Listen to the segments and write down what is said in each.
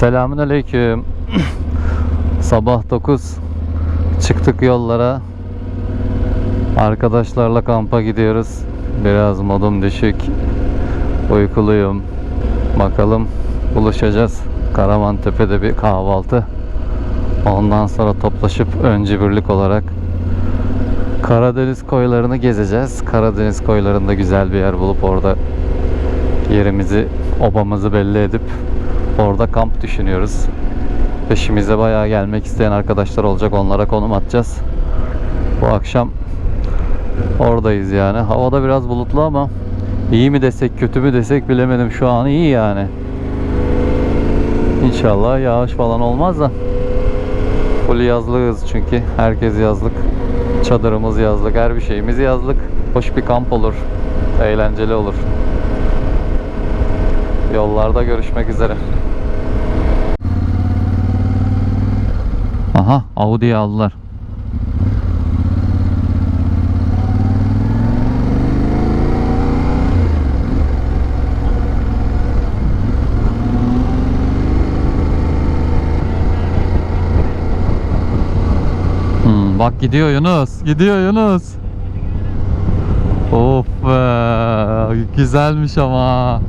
Selamun aleyküm. Sabah 9. Çıktık yollara. Arkadaşlarla kampa gidiyoruz. Biraz modum düşük. Uykuluyum. Bakalım buluşacağız. Karaman Tepe'de bir kahvaltı. Ondan sonra toplaşıp öncü birlik olarak Karadeniz koylarını gezeceğiz. Karadeniz koylarında güzel bir yer bulup orada yerimizi, obamızı belli edip orada kamp düşünüyoruz. Peşimize bayağı gelmek isteyen arkadaşlar olacak. Onlara konum atacağız. Bu akşam oradayız yani. Havada biraz bulutlu ama iyi mi desek kötü mü desek bilemedim. Şu an iyi yani. İnşallah yağış falan olmaz da. Full yazlığız çünkü. Herkes yazlık. Çadırımız yazlık. Her bir şeyimiz yazlık. Hoş bir kamp olur. Eğlenceli olur. Yollarda görüşmek üzere. Aha Audi'yi aldılar. Hmm, bak gidiyor Yunus. Gidiyor Yunus. Of be. Güzelmiş ama.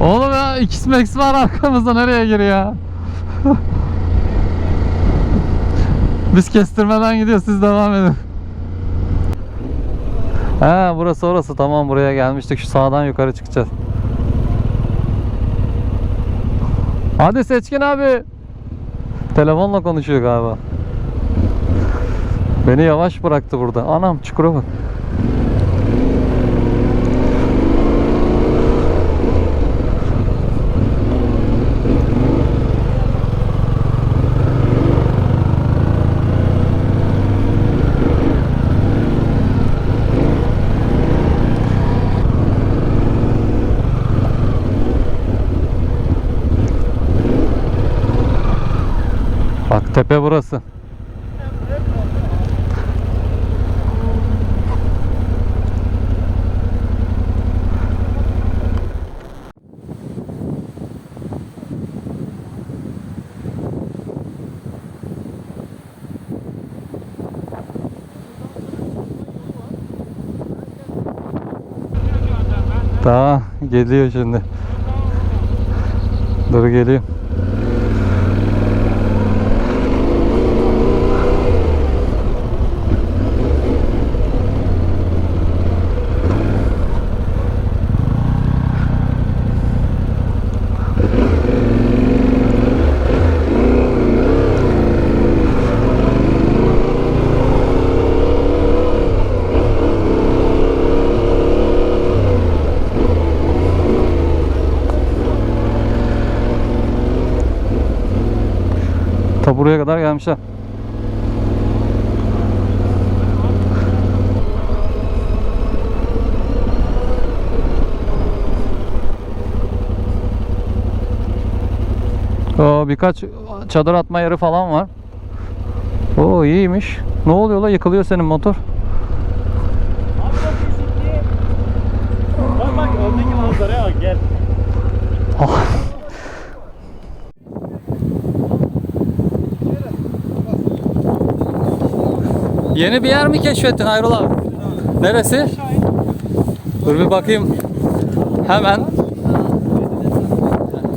Oğlum ya X-Max var arkamızda nereye giriyor? Biz kestirmeden gidiyoruz siz devam edin. He burası orası tamam buraya gelmiştik şu sağdan yukarı çıkacağız. Hadi Seçkin abi. Telefonla konuşuyor galiba. Beni yavaş bıraktı burada. Anam çukura bak. Bak tepe burası. Daha geliyor şimdi. Dur geliyor. Ta gelmişler. Oo, birkaç çadır atma yeri falan var. Oo iyiymiş. Ne oluyor la yıkılıyor senin motor. Bak bak öndeki manzaraya bak gel. Yeni bir yer mi keşfettin Hayrul abi? Neresi? Dur bir bakayım. Hemen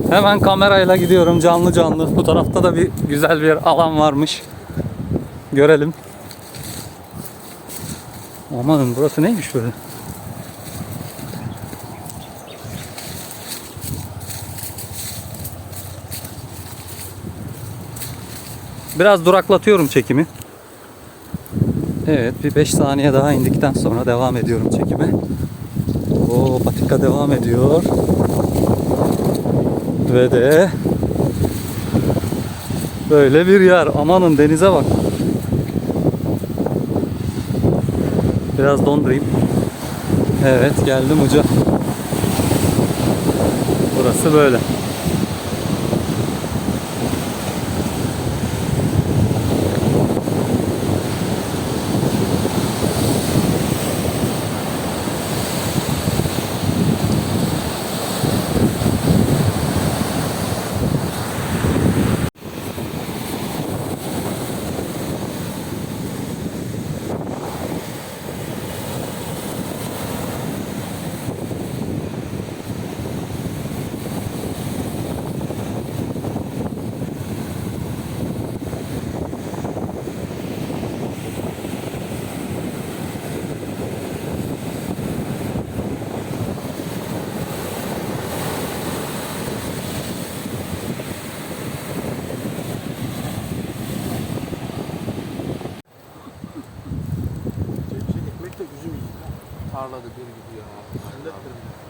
Hemen kamerayla gidiyorum canlı canlı. Bu tarafta da bir güzel bir alan varmış. Görelim. Amanın burası neymiş böyle? Biraz duraklatıyorum çekimi. Evet bir 5 saniye daha indikten sonra devam ediyorum çekime. O patika devam ediyor. Ve de böyle bir yer. Amanın denize bak. Biraz dondurayım. Evet geldim uca. Burası böyle.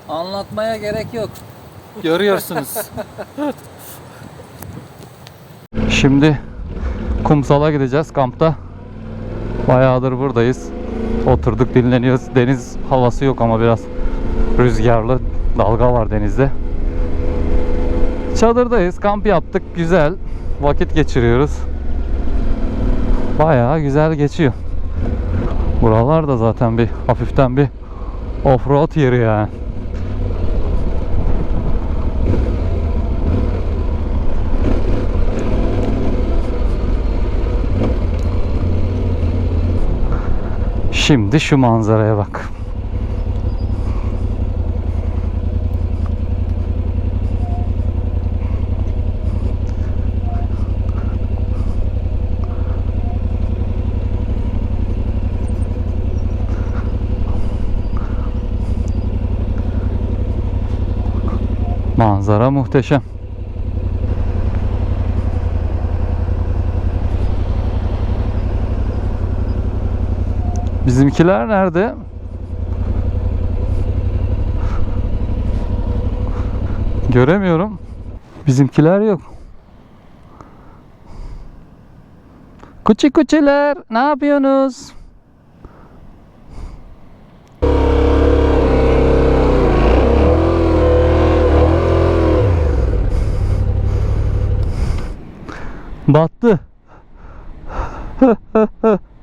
Anlatmaya gerek yok. Görüyorsunuz. Şimdi kumsala gideceğiz kampta. Bayağıdır buradayız. Oturduk dinleniyoruz. Deniz havası yok ama biraz rüzgarlı. Dalga var denizde. Çadırdayız. Kamp yaptık. Güzel. Vakit geçiriyoruz. Bayağı güzel geçiyor. Buralar da zaten bir hafiften bir offroad yeri yani. Şimdi şu manzaraya bak. Manzara muhteşem. Bizimkiler nerede? Göremiyorum. Bizimkiler yok. Kuçi kuçiler ne yapıyorsunuz? Battı.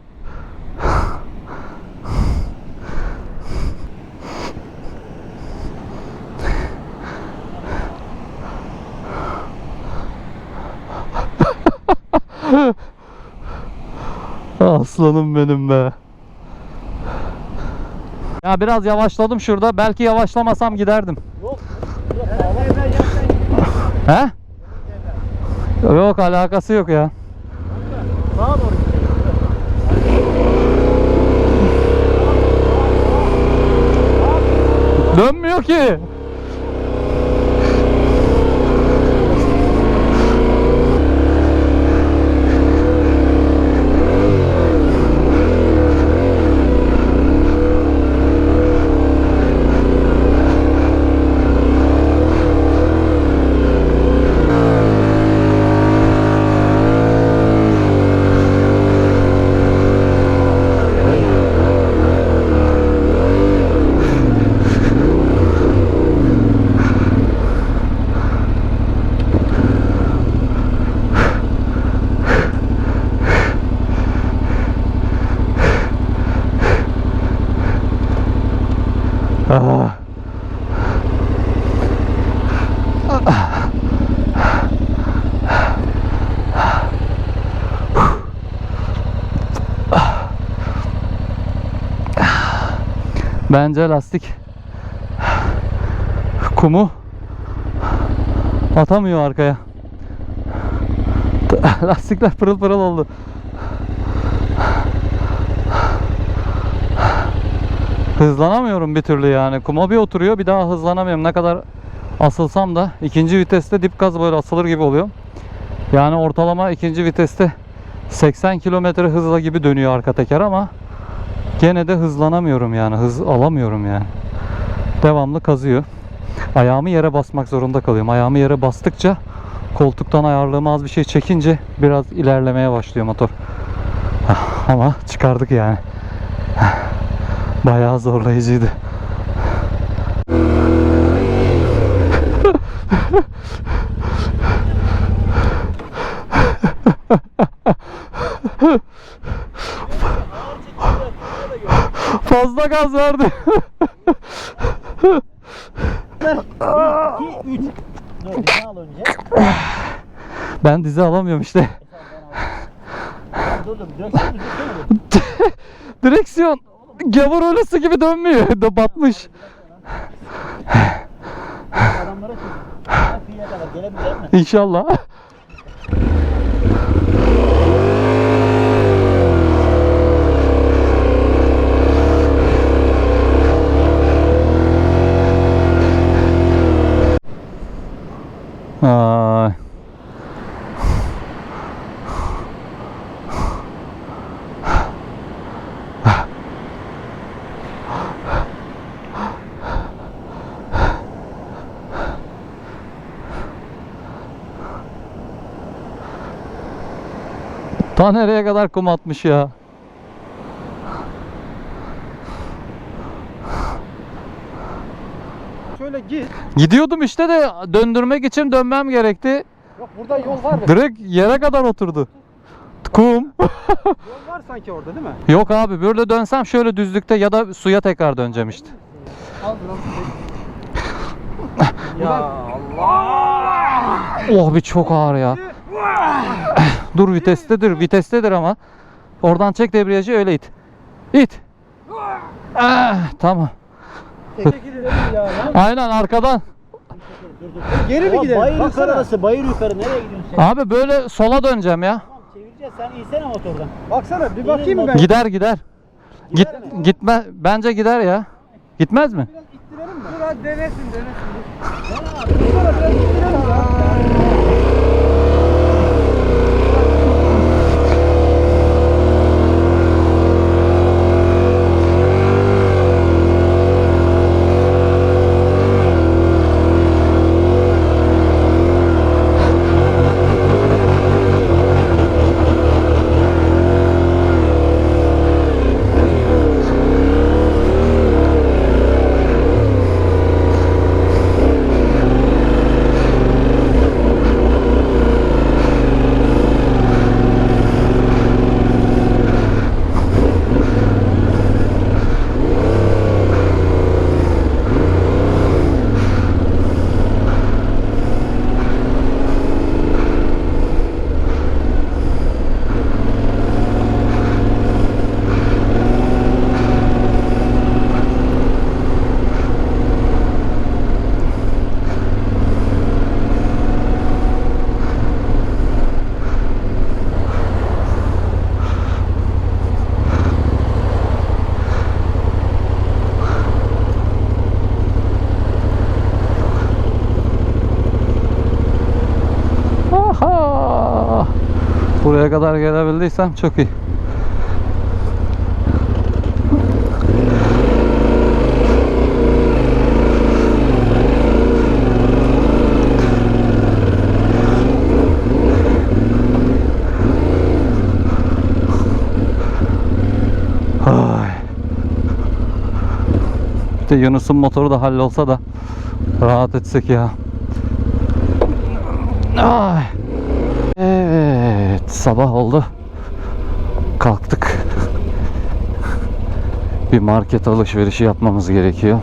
Aslanım benim be. Ya biraz yavaşladım şurada. Belki yavaşlamasam giderdim. Yok. Yok. Alakası yok ya. Sağa doğru. Dönmüyor ki. Bence lastik kumu atamıyor arkaya. Lastikler pırıl pırıl oldu. Hızlanamıyorum bir türlü yani. Kuma bir oturuyor bir daha hızlanamıyorum. Ne kadar asılsam da ikinci viteste dip gaz böyle asılır gibi oluyor. Yani ortalama ikinci viteste 80 kilometre hızla gibi dönüyor arka teker ama gene de hızlanamıyorum yani. Hız alamıyorum yani. Devamlı kazıyor. Ayağımı yere basmak zorunda kalıyorum. Ayağımı yere bastıkça koltuktan ayarlığımı az bir şey çekince biraz ilerlemeye başlıyor motor. Ama çıkardık yani. Bayağı zorlayıcıydı. Fazla gaz verdi. 2, 3. Dur bizi al önce. Ben dizi alamıyorum işte. Direksiyon. Direksiyon gavur ölüsü gibi dönmüyor. Da batmış. İnşallah. Ay. Ta nereye kadar kum atmış ya. Git. Gidiyordum işte de döndürmek için dönmem gerekti. Yok burada yol var mı? Direkt yere kadar oturdu. Kum. Yol var sanki orada değil mi? Yok abi böyle dönsem şöyle düzlükte ya da suya tekrar döneceğim işte. Al Ya Allah. Oh bir çok ağır ya. Dur vitestedir vitestedir ama. Oradan çek debriyajı öyle it. İt. Ah, tamam. Ya. lan. Aynen arkadan. Geri mi gidelim? Bayır yukarı Baksana. arası, bayır yukarı. Nereye gidiyorsun sen? Abi böyle sola döneceğim ya. Tamam çevireceğiz. Sen insene motordan. Baksana bir bakayım mı ben? Gider gider. Git mi? gitme bence gider ya. Gitmez mi? Biraz ittirelim mi? Dur hadi denesin denesin. Sen abi. Dur biraz ittirelim ya. Aha! Buraya kadar gelebildiysem çok iyi. De Yunus'un motoru da hallolsa da rahat etsek ya. Ay. Sabah oldu. Kalktık. Bir market alışverişi yapmamız gerekiyor.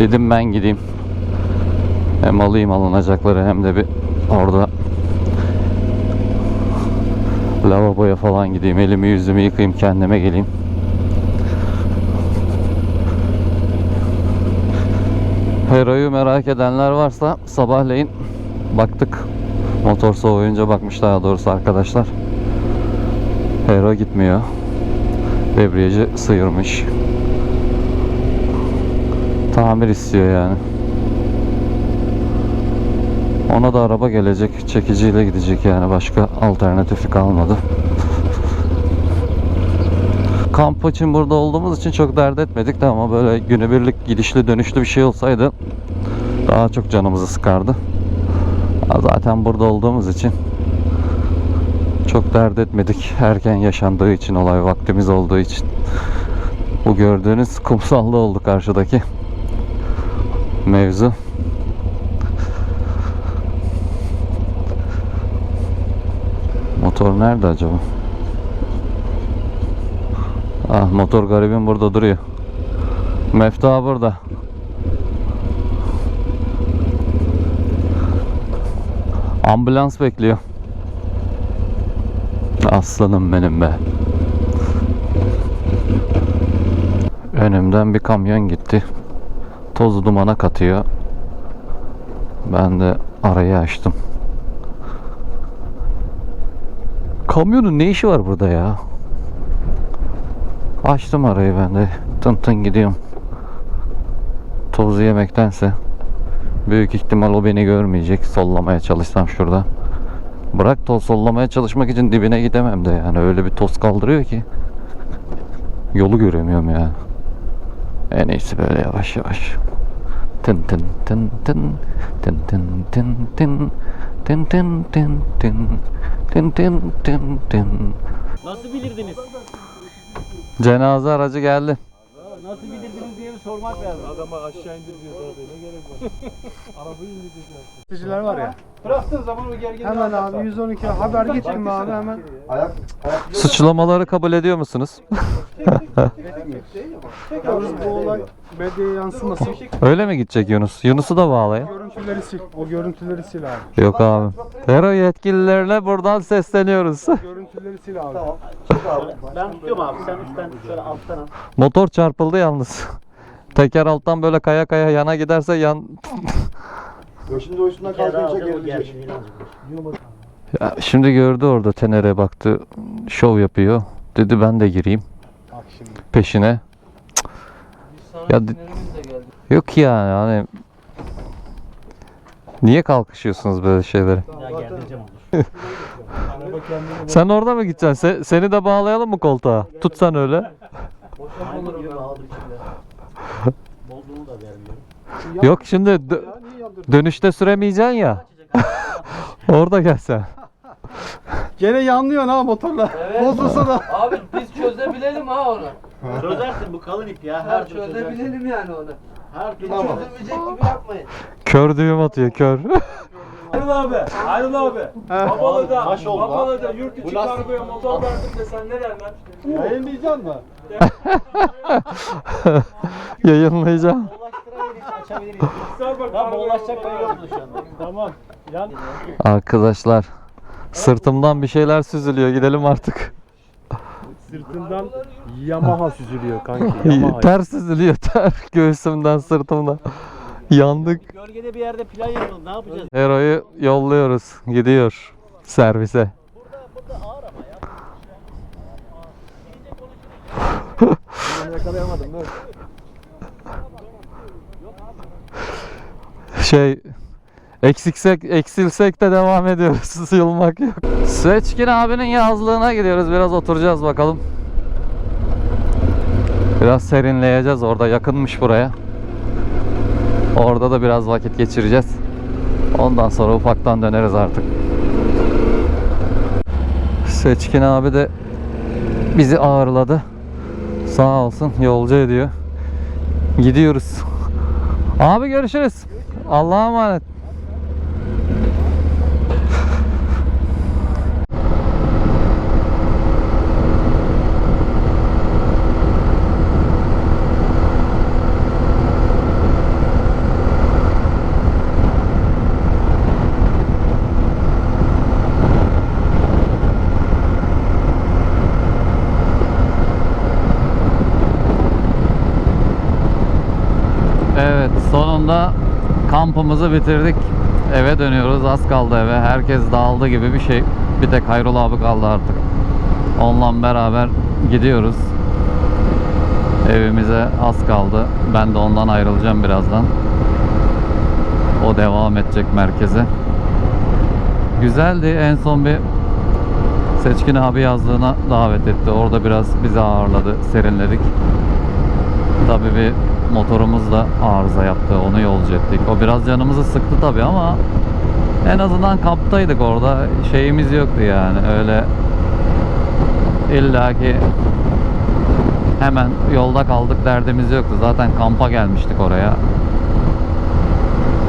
Dedim ben gideyim. Hem alayım alınacakları hem de bir orada lavaboya falan gideyim. Elimi yüzümü yıkayayım kendime geleyim. Hero'yu merak edenler varsa sabahleyin baktık. Motor soğuyunca bakmış daha doğrusu arkadaşlar. Hero gitmiyor. Debriyajı sıyırmış. Tamir istiyor yani. Ona da araba gelecek. Çekiciyle gidecek yani. Başka alternatifi kalmadı. Kamp için burada olduğumuz için çok dert etmedik de ama böyle günübirlik gidişli dönüşlü bir şey olsaydı daha çok canımızı sıkardı. Zaten burada olduğumuz için çok dert etmedik. Erken yaşandığı için olay vaktimiz olduğu için. Bu gördüğünüz kumsalda oldu karşıdaki mevzu. Motor nerede acaba? Ah motor garibim burada duruyor. Mefta burada. Ambulans bekliyor. Aslanım benim be. Önümden bir kamyon gitti. Toz dumana katıyor. Ben de arayı açtım. Kamyonun ne işi var burada ya? Açtım arayı ben de. Tın tın gidiyorum. Tozu yemektense büyük ihtimal o beni görmeyecek. Sollamaya çalışsam şurada. Bırak toz sollamaya çalışmak için dibine gidemem de yani öyle bir toz kaldırıyor ki. Yolu göremiyorum yani. En iyisi böyle yavaş yavaş. Tın tın tın tın tın tın tın tın tın tın tın tın tın tın tın tın Nasıl bilirdiniz? Cenaze aracı geldi. Nasıl bilirdiniz diye bir sormak lazım. Adama aşağı indireceğiz abi ne gerek var? Arabayı indireceğiz. Siciler var ya. Bıraktığın zaman o gergin Hemen abi 112 haber gittim abi hemen. Suçlamaları kabul ediyor musunuz? Yalnız bu olay medyaya yansımasın. Öyle mi gidecek Yunus? Yunus'u da bağlayın. Görüntüleri sil. O görüntüleri sil abi. Yok abi. Hero yetkililerine buradan sesleniyoruz. Görüntüleri sil abi. Ben tutuyorum abi. Sen üstten şöyle alttan al. Motor çarpıldı yalnız. Teker alttan böyle kaya kaya yana giderse yan... Şimdi o üstünden kalkınca gerilecek. Ya şimdi gördü orada Tenere baktı. Şov yapıyor. Dedi ben de gireyim Bak şimdi. peşine. Cık. Ya de- yok ya yani Niye kalkışıyorsunuz böyle şeylere? Ya gerdireceğim Sen orada mı gideceksin? Se- seni de bağlayalım mı koltuğa? Öyle. Bozduğunu da vermiyorum. Yok şimdi dö- dönüşte süremeyeceksin ya. orada gelsen. Gene yanlıyorsun ha motorla. Bozulsa da. Abi biz çözebilelim ha onu. Çözersin bu kalın ip ya. Her türlü çözersin. çözebilelim yani onu. Her türlü çözersin. çözemeyecek gibi yapmayın. Kör düğüm atıyor kör. Ayrıl abi, ayrıl abi. Babalı'da, oldu. Babalı'da yurt içi Bu lastik- kargoya motor verdim desen ne derler? Yayınlayacaksın mı? Yayınlayacağım. Dolaştırabiliriz, açabiliriz. Sar bak Lan dolaşacak payı yoktu şu anda. Tamam. Yan Arkadaşlar sırtımdan bir şeyler süzülüyor. Gidelim artık. Sırtından Yamaha süzülüyor kanki. ter süzülüyor ter göğsümden sırtımdan. Yandık. Gölgede bir yerde plan yapalım. Ne yapacağız? Hero'yu yolluyoruz. Gidiyor servise. Yakalayamadım dur. Şey eksiksek eksilsek de devam ediyoruz. Sıyılmak yok. Seçkin abinin yazlığına gidiyoruz. Biraz oturacağız bakalım. Biraz serinleyeceğiz. Orada yakınmış buraya. Orada da biraz vakit geçireceğiz. Ondan sonra ufaktan döneriz artık. Seçkin abi de bizi ağırladı. Sağ olsun yolcu ediyor. Gidiyoruz. Abi görüşürüz. Allah'a emanet. Evet sonunda kampımızı bitirdik. Eve dönüyoruz. Az kaldı eve. Herkes dağıldı gibi bir şey. Bir tek Hayrul abi kaldı artık. Onunla beraber gidiyoruz. Evimize az kaldı. Ben de ondan ayrılacağım birazdan. O devam edecek merkeze. Güzeldi. En son bir Seçkin abi yazlığına davet etti. Orada biraz bizi ağırladı. Serinledik. Tabii bir motorumuz da arıza yaptı. Onu yolcu ettik. O biraz canımızı sıktı tabii ama en azından kamptaydık orada. Şeyimiz yoktu yani. Öyle illaki hemen yolda kaldık derdimiz yoktu. Zaten kampa gelmiştik oraya.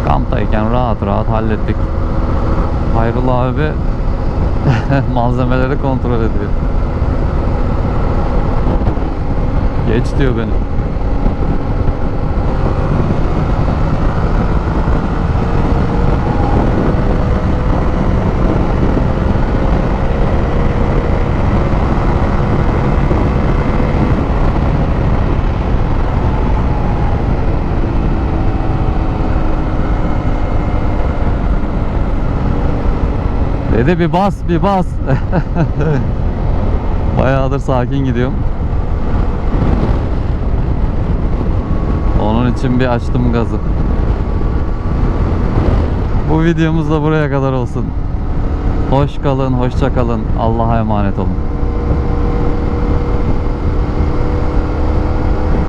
Kamptayken rahat rahat hallettik. Hayrullah abi malzemeleri kontrol ediyor. Geç diyor beni. Dedi bir bas bir bas. Bayağıdır sakin gidiyorum. Onun için bir açtım gazı. Bu videomuz da buraya kadar olsun. Hoş kalın, hoşça kalın. Allah'a emanet olun.